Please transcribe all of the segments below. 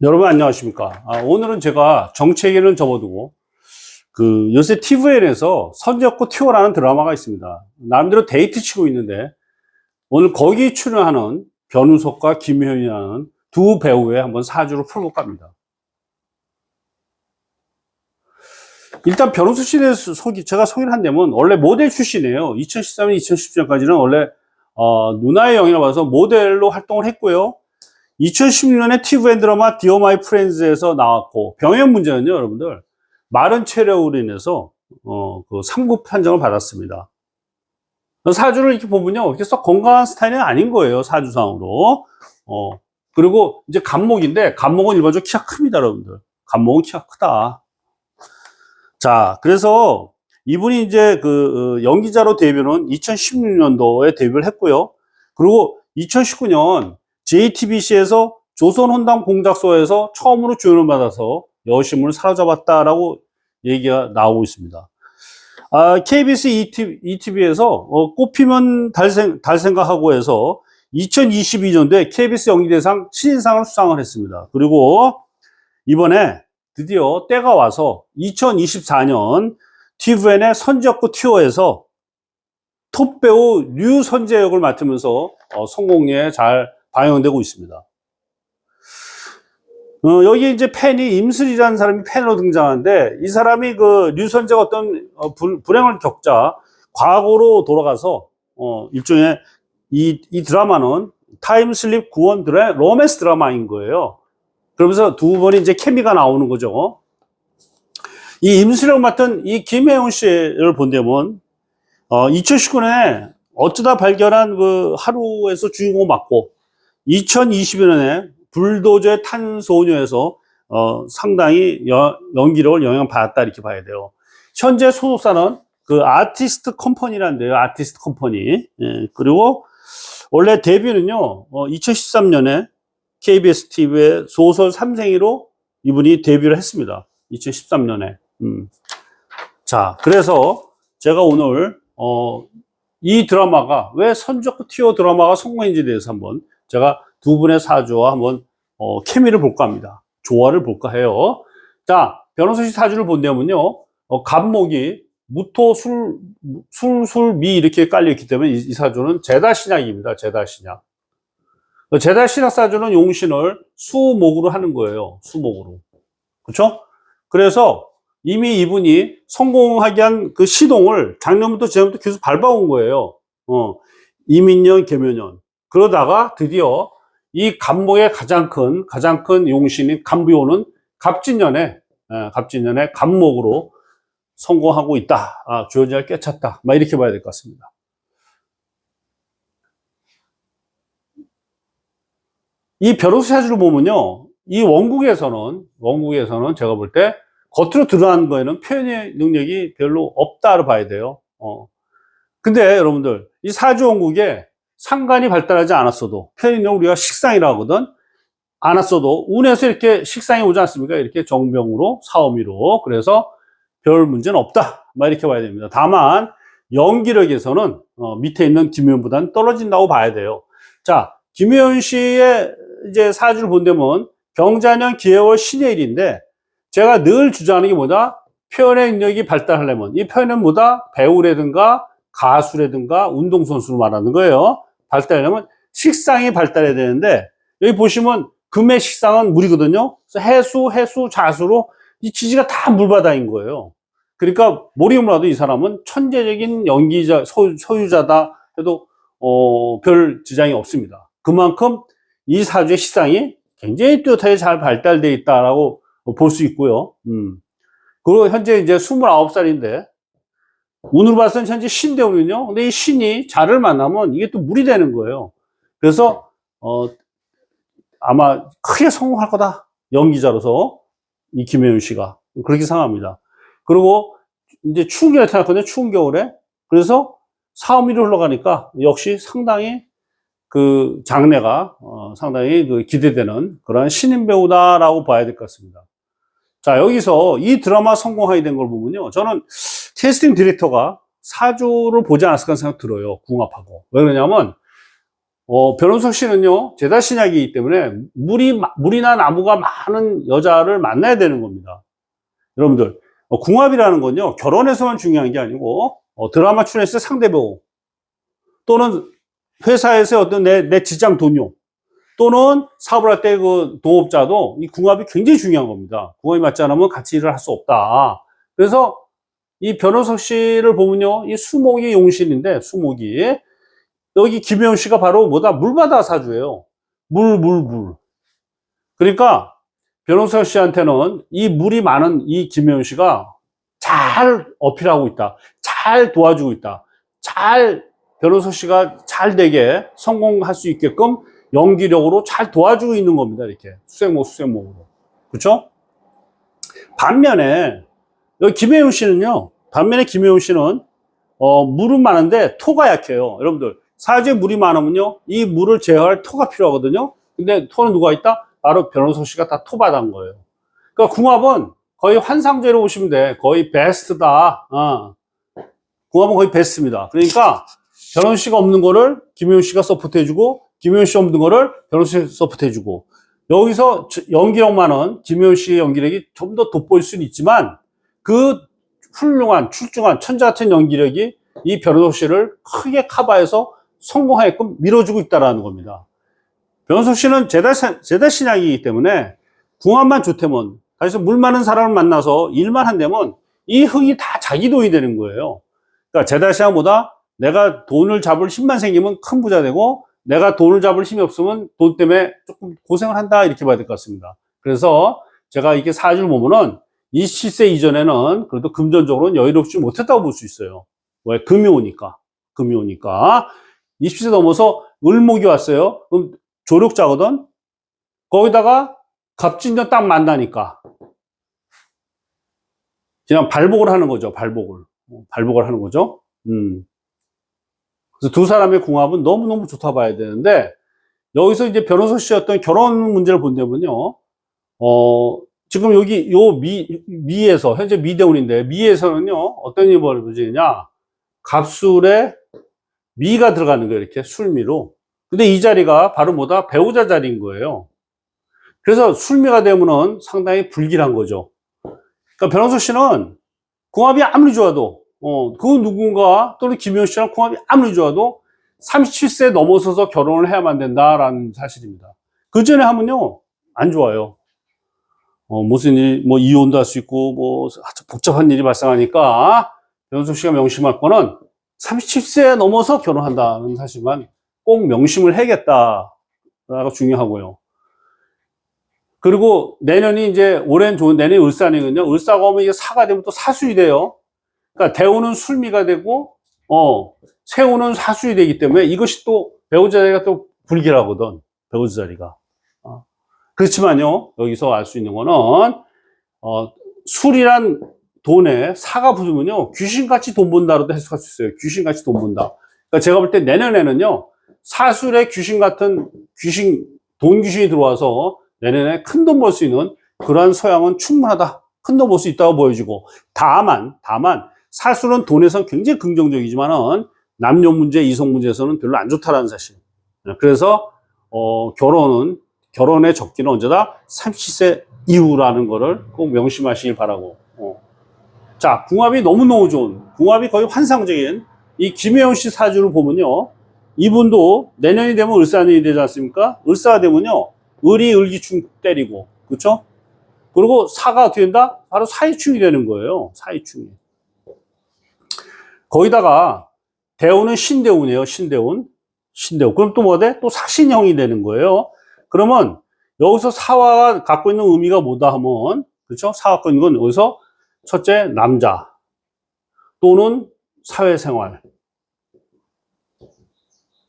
여러분 안녕하십니까. 아, 오늘은 제가 정체기는 접어두고 그 요새 TVN에서 선지엽고 튀어라는 드라마가 있습니다. 나름대로 데이트 치고 있는데 오늘 거기 출연하는 변우석과 김효연이라는 두 배우의 한번 사주를 풀어볼까 합니다. 일단 변우석 대해서 소개, 제가 소개를 한다면 원래 모델 출신이에요. 2013년, 2017년까지는 원래 어, 누나의 영이라 봐서 모델로 활동을 했고요. 2016년에 TVN 드라마 디어 마이 프렌즈에서 나왔고 병역 문제는요, 여러분들 마른 체력으로 인해서 어, 그 3급 판정을 받았습니다. 사주를 이렇게 보면요, 이렇게 썩 건강한 스타일은 아닌 거예요, 사주상으로. 어, 그리고 이제 간목인데 간목은 일반적으로 키가 큽니다, 여러분들. 간목은 키가 크다. 자, 그래서 이분이 이제 그 어, 연기자로 데뷔는 2016년도에 데뷔를 했고요. 그리고 2019년 JTBC에서 조선혼담 공작소에서 처음으로 주연을 받아서 여신문을 사로잡았다라고 얘기가 나오고 있습니다. 아, KBS ETV, ETV에서 어, 꽃피면 달생, 달생각하고 해서 2022년도에 KBS 연기대상 신인상을 수상을 했습니다. 그리고 이번에 드디어 때가 와서 2024년 TVN의 선지역구 튜어에서 톱배우 류선재 역을 맡으면서 어, 성공리에 잘 방영되고 있습니다. 어, 여기 이제 팬이 임슬이라는 사람이 팬으로 등장하는데 이 사람이 그 류선재가 어떤 어, 불, 불행을 겪자 과거로 돌아가서 어, 일종의 이, 이 드라마는 타임슬립 구원 드라 로맨스 드라마인 거예요. 그러면서 두 번이 이제 케미가 나오는 거죠. 이 임수령 맡은 이 김혜원 씨를 본다면, 어, 2019년에 어쩌다 발견한 그 하루에서 주인공 맡고, 2020년에 불도저의 탄소녀에서 어, 상당히 여- 연기력을 영향받았다 이렇게 봐야 돼요. 현재 소속사는 그 아티스트 컴퍼니란데요. 아티스트 컴퍼니. 예, 그리고 원래 데뷔는요, 어, 2013년에 KBS TV의 소설 삼생이로 이분이 데뷔를 했습니다. 2013년에. 음. 자, 그래서 제가 오늘, 어, 이 드라마가 왜 선적구 티오 드라마가 성공인지에 대해서 한번 제가 두 분의 사주와 한번, 어, 케미를 볼까 합니다. 조화를 볼까 해요. 자, 변호사 씨 사주를 본다면요, 어, 갑목이 무토, 술, 술, 술, 미 이렇게 깔려있기 때문에 이, 이 사주는 제다 신약입니다. 제다 신약. 제다 신약 사주는 용신을 수목으로 하는 거예요. 수목으로. 그렇죠? 그래서 이미 이분이 성공하게 한 그 시동을 작년부터 지금부터 계속 밟아온 거예요. 어, 이민년, 계묘년. 그러다가 드디어 이 간목의 가장 큰, 가장 큰 용신인 간비오는 갑진년에, 예, 갑진년에 간목으로 성공하고 있다. 아, 주연자를 꿰찼다. 막 이렇게 봐야 될 것 같습니다. 이 벼룩 사주를 보면요. 이 원국에서는, 원국에서는 제가 볼 때 겉으로 드러난 거에는 표현의 능력이 별로 없다로 봐야 돼요. 어. 근데 여러분들, 이 사주 원국에 상관이 발달하지 않았어도, 능력 우리가 식상이라고 하거든. 않았어도, 운에서 이렇게 식상이 오지 않습니까? 이렇게 정병으로, 사오미로. 그래서 별 문제는 없다. 막 이렇게 봐야 됩니다. 다만, 연기력에서는 어, 밑에 있는 김효연보다는 떨어진다고 봐야 돼요. 자, 김효연 씨의 이제 사주를 본다면 병자년 기해월 신의 일인데 제가 늘 주장하는 게 뭐냐? 표현의 능력이 발달하려면 이 표현은 뭐다? 배우라든가 가수라든가 운동선수로 말하는 거예요. 발달하려면 식상이 발달해야 되는데 여기 보시면 금의 식상은 물이거든요. 그래서 해수, 해수, 자수로 이 지지가 다 물바다인 거예요. 그러니까 모르고라도 이 사람은 천재적인 연기자, 소, 소유 자다 해도 어, 별 지장이 없습니다. 그만큼 이 사주의 식상이 굉장히 뚜렷하게 잘 발달되어 있다라고 볼 수 있고요. 음. 그리고 현재 이제 29살인데, 운으로 봐서는 현재 신대운이요. 근데 이 신이 자를 만나면 이게 또 물이 되는 거예요. 그래서, 어, 아마 크게 성공할 거다. 연기자로서. 이 김혜윤 씨가. 그렇게 생각합니다. 그리고 이제 추운 겨울에 태어났거든요. 추운 겨울에. 그래서 사업일로 흘러가니까 역시 상당히 그 장래가 어, 상당히 그 기대되는 그런 신인 배우다라고 봐야 될 것 같습니다. 자 여기서 이 드라마 성공하게 된 걸 보면요, 저는 캐스팅 디렉터가 사주를 보지 않았을까 생각 들어요. 궁합하고 왜 그러냐면 어, 변호석 씨는요, 제다 신약이기 때문에 물이, 마- 물이나 나무가 많은 여자를 만나야 되는 겁니다. 여러분들, 어, 궁합이라는 건요, 결혼에서만 중요한 게 아니고, 어, 드라마 출연했을 때 상대 배우, 또는 회사에서 어떤 내, 내 직장 동료, 또는 사업을 할 때 그 동업자도 이 궁합이 굉장히 중요한 겁니다. 궁합이 맞지 않으면 같이 일을 할 수 없다. 그래서 이 변호석 씨를 보면요, 이 수목이 용신인데, 수목이. 여기 김혜원 씨가 바로 뭐다? 물바다 사주예요. 물, 물, 물. 그러니까 변호석 씨한테는 이 물이 많은 이 김혜원 씨가 잘 어필하고 있다. 잘 도와주고 있다. 잘 변호석 씨가 잘 되게 성공할 수 있게끔 연기력으로 잘 도와주고 있는 겁니다. 이렇게 수생목 수생목으로. 그렇죠? 반면에 여기 김혜윤 씨는요. 반면에 김혜윤 씨는 어, 물은 많은데 토가 약해요. 여러분들 사주에 물이 많으면요. 이 물을 제어할 토가 필요하거든요. 근데 토는 누가 있다? 바로 변호석 씨가 다 토받은 거예요. 그러니까 궁합은 거의 환상제로 보시면 돼. 거의 베스트다. 어. 궁합은 거의 베스트입니다. 그러니까 변호석 씨가 없는 거를 김혜윤 씨가 서포트해주고 김혜윤 씨 없는 거를 씨가 서포트해주고 여기서 저- 연기력만은 김혜윤 씨의 연기력이 좀 더 돋보일 수는 있지만 그 훌륭한 출중한 천재 같은 연기력이 이 변호석 씨를 크게 커버해서 성공하게끔 밀어주고 있다라는 겁니다. 변호석 씨는 제다, 제다 신약이기 때문에 궁합만 좋다면 그래서 물 많은 사람을 만나서 일만 한다면 이 흥이 다 자기 돈이 되는 거예요. 그러니까 제다 신약보다 내가 돈을 잡을 힘만 생기면 큰 부자 되고 내가 돈을 잡을 힘이 없으면 돈 때문에 조금 고생을 한다 이렇게 봐야 될 것 같습니다. 그래서 제가 이렇게 사주를 보면은 27세 이전에는 그래도 금전적으로는 여유롭지 못했다고 볼 수 있어요. 왜? 금이 오니까. 금이 오니까. 20세 넘어서 을목이 왔어요. 그럼 조력자거든? 거기다가 갑진년 딱 만나니까. 그냥 발복을 하는 거죠, 발복을. 어, 발복을 하는 거죠. 음. 그래서 두 사람의 궁합은 너무너무 좋다 봐야 되는데, 여기서 이제 변호사 씨 어떤 결혼 문제를 본다면요, 어, 지금 여기 요 미, 미에서, 현재 미대운인데, 미에서는요, 어떤 일이 벌어지느냐, 갑술에 미가 들어가는 거예요, 이렇게 술미로. 근데 이 자리가 바로 뭐다? 배우자 자리인 거예요. 그래서 술미가 되면은 상당히 불길한 거죠. 그러니까 변호사 씨는 궁합이 아무리 좋아도, 어, 그 누군가 또는 김효 씨랑 궁합이 아무리 좋아도 37세 넘어서서 결혼을 해야만 된다라는 사실입니다. 그 전에 하면요, 안 좋아요. 어, 무슨 일, 뭐, 이혼도 할 수 있고, 뭐, 복잡한 일이 발생하니까, 변호석 씨가 명심할 거는 37세 넘어서 결혼한다는 사실만 꼭 명심을 해야겠다라고 중요하고요. 그리고 내년이 이제 올해는 좋은 내년이 을산이거든요. 을사가 오면 이게 사가 되면 또 사수이 돼요. 그러니까 대우는 술미가 되고 어 새우는 사수이 되기 때문에 이것이 또 배우자 자리가 또 불길하거든. 배우자 자리가. 어. 그렇지만요. 여기서 알 수 있는 거는 어 술이란 돈에 사가 붙으면요. 귀신같이 돈 번다로도 해석할 수 있어요. 귀신같이 돈 번다. 그러니까 제가 볼 때 내년에는요. 사술에 귀신 같은 귀신 돈 귀신이 들어와서 내년에 큰 돈 벌 수 있는 그러한 소양은 충분하다. 큰 돈 벌 수 있다고 보여지고 다만 다만 사술은 돈에선 굉장히 긍정적이지만은 남녀 문제, 이성 문제에서는 별로 안 좋다라는 사실. 그래서 어, 결혼은 결혼의 적기는 언제다 30세 이후라는 거를 꼭 명심하시길 바라고. 어. 자, 궁합이 너무너무 좋은 궁합이 거의 환상적인 이 김혜영 씨 사주를 보면요. 이분도 내년이 되면 을사년이 되지 않습니까? 을사가 되면요. 을이 을기충 때리고, 그렇죠? 그리고 사가 어떻게 된다? 바로 사이충이 되는 거예요. 사이충이. 거기다가 대운은 신대운이에요. 신대운. 신대운. 그럼 또 뭐 돼? 또 사신형이 되는 거예요. 그러면 여기서 사화가 갖고 있는 의미가 뭐다 하면, 그렇죠? 사가 갖고 있는 건 여기서 첫째, 남자. 또는 사회생활.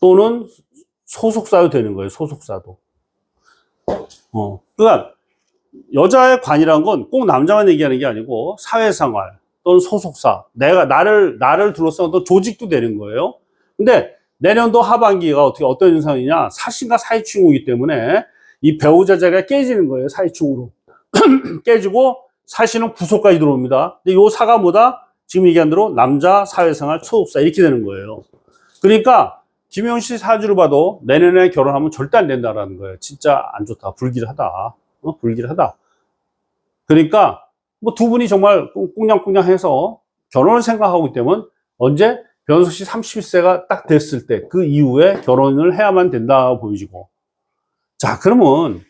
또는 소속사도 되는 거예요. 소속사도. 어. 그러니까 여자의 관이란 건 꼭 남자만 얘기하는 게 아니고 사회생활 또는 소속사 내가 나를 나를 둘러싼 어떤 조직도 되는 거예요. 근데 내년도 하반기가 어떻게 어떤 현상이냐 사신과 사이충이기 때문에 이 배우자 자리가 깨지는 거예요. 사이충으로 깨지고 사신은 구속까지 들어옵니다. 근데 요 사가 뭐다? 지금 얘기한 대로 남자 사회생활 소속사 이렇게 되는 거예요. 그러니까 김혜원 씨 사주를 봐도 내년에 결혼하면 절대 안 된다라는 거예요. 진짜 안 좋다. 불길하다. 어? 불길하다. 그러니까 뭐 두 분이 정말 꽁냥꽁냥 해서 결혼을 생각하고 때문에 언제 변호석 씨 31세가 딱 됐을 때 그 이후에 결혼을 해야만 된다 보여지고. 자 그러면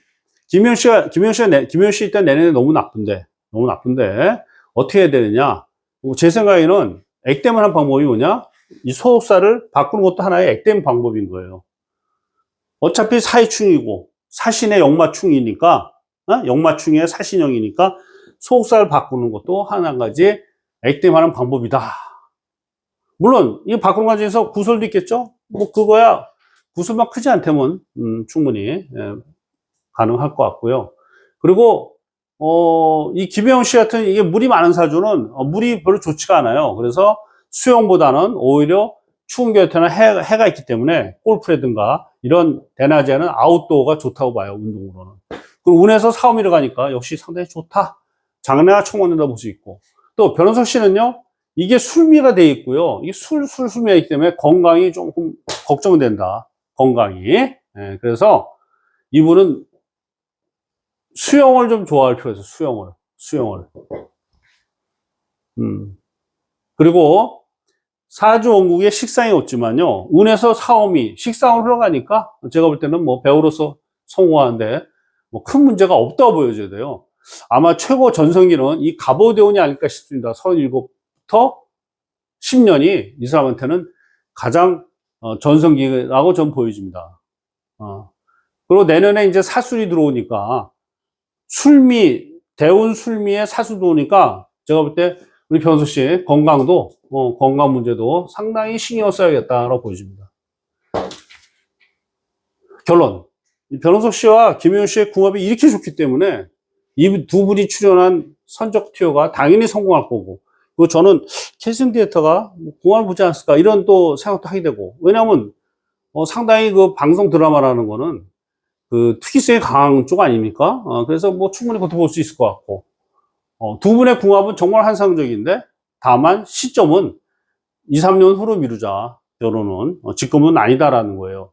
김현 씨가 김현 씨가 내, 김현 씨 일단 내년에 너무 나쁜데 너무 나쁜데 어떻게 해야 되느냐? 뭐제 생각에는 액땜을 한 방법이 뭐냐? 이 소속사를 바꾸는 것도 하나의 액땜 방법인 거예요. 어차피 사회충이고 사신의 역마충이니까 어? 역마충의 사신형이니까 소속사를 바꾸는 것도 하나 가지 액땜하는 방법이다 물론 이 바꾸는 과정에서 구설도 있겠죠 뭐 그거야 구슬만 크지 않다면 음, 충분히 예, 가능할 것 같고요. 그리고 어, 이 김혜영 씨 같은 이게 물이 많은 사주는 어, 물이 별로 좋지가 않아요. 그래서 수영보다는 오히려 추운 겨울에는 해, 해가 있기 때문에 골프라든가 이런 대낮에는 아웃도어가 좋다고 봐요. 운동으로는. 그리고 운에서 사오미를 가니까 역시 상당히 좋다. 장래가 총원된다 볼 수 있고 또 변호석 씨는요. 이게 술미가 돼 있고요. 이게 술, 술, 술미가 있기 때문에 건강이 조금 걱정된다. 건강이. 예, 그래서 이분은 수영을 좀 좋아할 필요가 있어요. 수영을. 수영을. 음. 그리고 사주 원국에 식상이 없지만요. 운에서 사오미, 식상으로 흘러가니까 제가 볼 때는 뭐 배우로서 성공하는데 뭐 큰 문제가 없다고 보여져야 돼요. 아마 최고 전성기는 이 갑오대운이 아닐까 싶습니다. 37 부터 10년이 이 사람한테는 가장 어, 전성기라고 전 보여집니다. 어. 그리고 내년에 이제 사술이 들어오니까 술미, 대운 술미에 사수 들어오니까 제가 볼 때 우리 변수 씨 건강도, 어, 건강 문제도 상당히 신경 써야겠다라고 보여집니다. 결론. 이 변호석 씨와 김효연 씨의 궁합이 이렇게 좋기 때문에 이 두 분이 출연한 선적 티어가 당연히 성공할 거고 그리고 저는 캐스팅 디렉터가 뭐 공을 보지 않았을까 이런 또 생각도 하게 되고 왜냐하면 어, 상당히 그 방송 드라마라는 거는 그 특이성이 강한 쪽 아닙니까? 어, 그래서 뭐 충분히 그것도 볼수 있을 것 같고 어, 두 분의 궁합은 정말 환상적인데 다만 시점은 2, 3년 후로 미루자 결혼은 어, 지금은 아니다라는 거예요.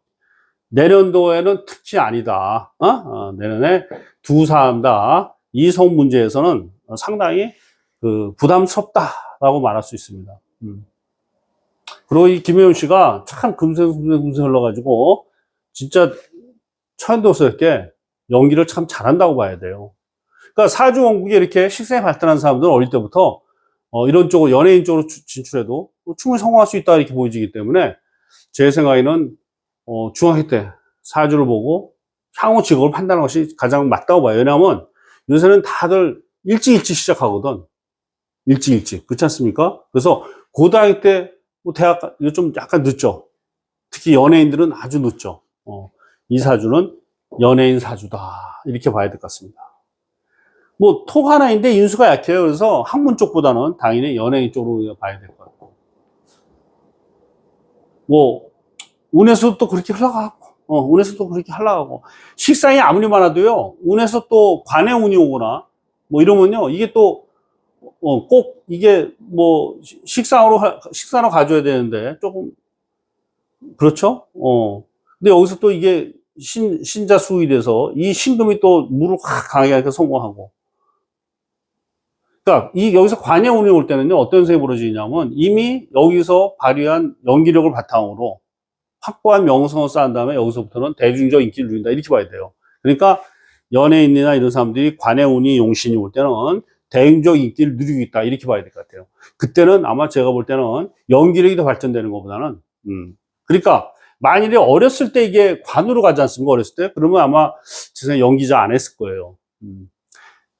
내년도에는 특히 아니다. 어? 어, 내년에 두 사람 다 이성 문제에서는 상당히 그 부담스럽다라고 말할 수 있습니다. 음. 그리고 이 김혜연 씨가 참 금세 금세 금세 흘러가지고 진짜 천도스럽게 연기를 참 잘한다고 봐야 돼요. 그러니까 사주 원국에 이렇게 식생이 발달한 사람들은 어릴 때부터 어, 이런 쪽으로 연예인 쪽으로 주- 진출해도 충분히 성공할 수 있다 이렇게 보여지기 때문에 제 생각에는 어, 중학교 때 사주를 보고 향후 직업을 판단하는 것이 가장 맞다고 봐요. 왜냐하면 요새는 다들 일찍 일찍 시작하거든. 일찍 일찍 그렇지 않습니까? 그래서 고등학교 때뭐 대학 가- 이거 좀 약간 늦죠. 특히 연예인들은 아주 늦죠. 어, 이 사주는 연예인 사주다 이렇게 봐야 될 것 같습니다. 뭐 토가 하나인데 인수가 약해요. 그래서 학문 쪽보다는 당연히 연예인 쪽으로 봐야 될 것 같고 뭐 운에서 또 그렇게 흘러가고 어, 운에서 또 그렇게 흘러가고 식상이 아무리 많아도요 운에서 또 관의 운이 오거나 뭐 이러면요 이게 또 어, 꼭 이게 뭐 시- 식상으로 하- 식상으로 가져야 되는데 조금 그렇죠? 어. 근데 여기서 또 이게 신 신자 수익이 돼서 이 신금이 또 물을 확 강하게 성공하고. 그러니까 이 여기서 관의 운이 올 때는요 어떤 생이 벌어지냐면 이미 여기서 발휘한 연기력을 바탕으로 확고한 명성을 쌓은 다음에 여기서부터는 대중적 인기를 누린다 이렇게 봐야 돼요. 그러니까 연예인이나 이런 사람들이 관의 운이 용신이 올 때는 대중적 인기를 누리고 있다 이렇게 봐야 될 것 같아요. 그때는 아마 제가 볼 때는 연기력이 더 발전되는 것보다는 음. 그러니까 만일에 어렸을 때 이게 관으로 가지 않습니까 어렸을 때 그러면 아마 제 생각에 연기자 안 했을 거예요. 음.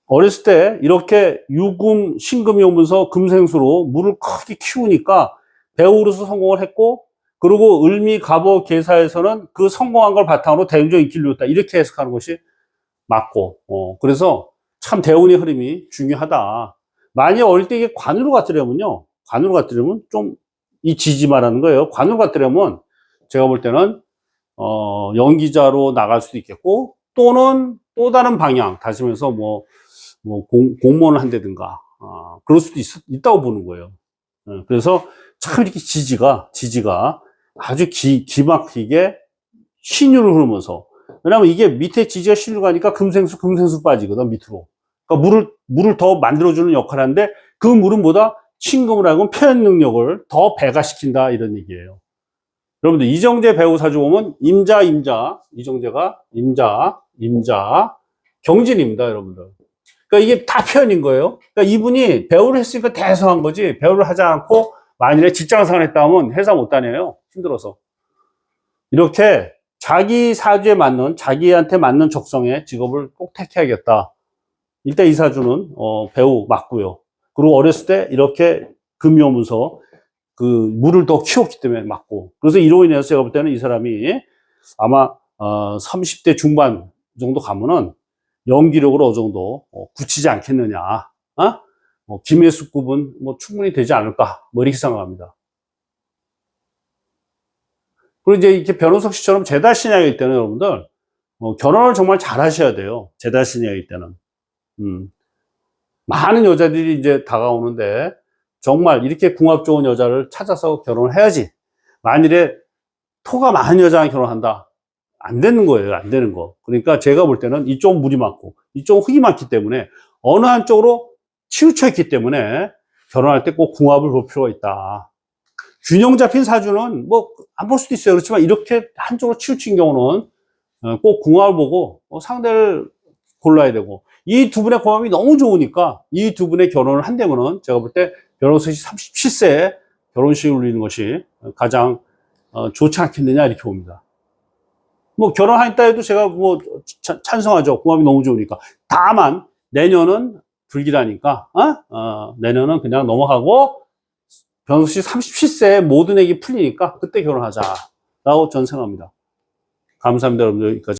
어렸을 때 이렇게 유금 신금이 오면서 금생수로 물을 크게 키우니까 배우로서 성공을 했고 그리고 을미 갑오 계사에서는 그 성공한 걸 바탕으로 대중적 인기를 누렸다 이렇게 해석하는 것이 맞고 어, 그래서 참 대운의 흐름이 중요하다. 만약 어릴 때 이게 관으로 갔더라면요. 관으로 갔더라면 좀 이 지지 말하는 거예요. 관으로 갔더라면 제가 볼 때는 어, 연기자로 나갈 수도 있겠고 또는 또 다른 방향 다시 면서 뭐, 뭐 공, 공무원을 한다든가 아, 그럴 수도 있, 있다고 보는 거예요. 예, 그래서 참 이렇게 지지가 지지가 아주 기, 기막히게 신유를 흐르면서 왜냐면 이게 밑에 지지가 신유 가니까 금생수 금생수 빠지거든 밑으로 그러니까 물을 물을 더 만들어주는 역할을 하는데 그 물은 뭐다 침금을 하고 표현 능력을 더 배가시킨다 이런 얘기예요. 여러분들 이정재 배우 사주 보면 임자 임자 이정재가 임자 임자 경진입니다 여러분들. 그러니까 이게 다 표현인 거예요. 그러니까 이분이 배우를 했으니까 대성한 거지 배우를 하지 않고 만일에 직장생활 했다 하면 회사 못 다녀요. 힘들어서. 이렇게 자기 사주에 맞는 자기한테 맞는 적성의 직업을 꼭 택해야겠다. 일단 이 사주는 어, 배우 맞고요. 그리고 어렸을 때 이렇게 오면서 그 물을 더 키웠기 때문에 맞고 그래서 이로 인해서 제가 볼 때는 이 사람이 아마 어, 30대 중반 정도 가면은 연기력으로 어느 정도 어, 굳히지 않겠느냐. 어? 뭐 김혜숙급은 뭐 충분히 되지 않을까 뭐 이렇게 생각합니다. 그리고 이제 이렇게 변호석 씨처럼 제달 신약일 때는 여러분들 어, 결혼을 정말 잘 하셔야 돼요. 제달 신약일 때는. 음. 많은 여자들이 이제 다가오는데 정말 이렇게 궁합 좋은 여자를 찾아서 결혼을 해야지. 만일에 토가 많은 여자랑 결혼한다. 안 되는 거예요. 안 되는 거. 그러니까 제가 볼 때는 이쪽은 물이 많고 이쪽은 흙이 많기 때문에 어느 한쪽으로 치우쳐 있기 때문에 결혼할 때 꼭 궁합을 볼 필요가 있다. 균형 잡힌 사주는 뭐 안 볼 수도 있어요. 그렇지만 이렇게 한쪽으로 치우친 경우는 어, 꼭 궁합을 보고 어, 상대를 골라야 되고 이 두 분의 궁합이 너무 좋으니까 이 두 분의 결혼을 한다면은 제가 볼때 변호사이 37세에 결혼식을 올리는 것이 가장 어, 좋지 않겠느냐 이렇게 봅니다. 뭐 결혼하겠다 해도 제가 뭐 차- 찬성하죠. 궁합이 너무 좋으니까. 다만 내년은 불길하니까 어? 어, 내년은 그냥 넘어가고 변호씨 37세에 모든 액이 풀리니까 그때 결혼하자 라고 저는 생각합니다. 감사합니다 여러분들 여기까지.